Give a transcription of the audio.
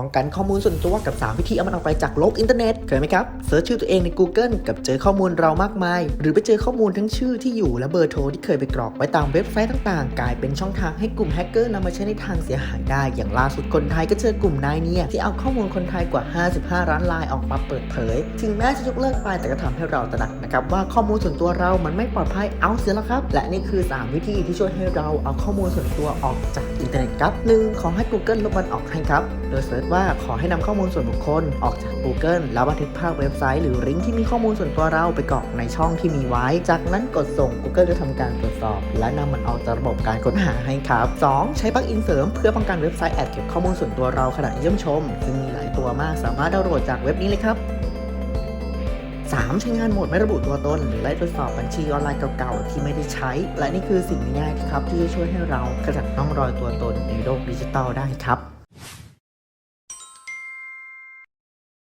ป้องกันข้อมูลส่วนตัวกับ 3 วิธีเอามันออกไปจากโลกอินเทอร์เน็ตเคยไหมครับเซิร์ชชื่อตัวเองใน Google กับเจอข้อมูลเรามากมาย หรือไปเจอข้อมูลทั้งชื่อที่อยู่และเบอร์โทรที่เคยไปกรอกไว้ตามเว็บไซต์ต่างๆ กลายเป็นช่องทางให้กลุ่มแฮกเกอร์นำมาใช้ในทางเสียหายได้ อย่างล่าสุดคนไทยก็เจอกลุ่มนายเนี่ยที่เอาข้อมูลคนไทยกว่า 55ร้านไลน์ออกมาเปิดเผย ถึงแม้จะยกเลิกไปแต่ก็ทำให้เราตระหนักนะครับว่าข้อมูลส่วนตัวเรามันไม่ปลอดภัยเอาเสียแล้วครับ และนี่คือ 3 วิธีที่ช่วยให้เราเอาข้อมูลส่วนตัวออกจากอินเทอร์เน็ต ครับหนึ่งขอให้ Google ลบมันออกให้ครับ โดยเสิร์ชว่าขอให้นำข้อมูลส่วนบุคคล ออกจาก Google แล้วบันทึกภาพเว็บไซต์หรือลิงก์ที่มีข้อมูลส่วนตัวเราไปกรอกในช่องที่มีไว้ จากนั้นกดส่ง Google จะทำการตรวจสอบ และนำมันออกจากระบบการค้นหาให้ครับ 2. ใช้ปลั๊กอินเสริมเพื่อป้องกันเว็บไซต์แอบเก็บข้อมูลส่วนตัวเราขณะเยี่ยมชม ซึ่งมีหลายตัวมากสามารถดาวน์โหลดจากเว็บนี้เลยครับ 3. ใช้งานโหมดไม่ระบุตัวตน หรือไล่ตรวจสอบบัญชีออนไลน์เก่าๆ ที่ไม่ได้ใช้ และนี่คือสิ่งง่ายๆครับที่จะช่วยให้เรากระจัดร่องรอยตัวตนในโลกดิจิทัลได้ครับ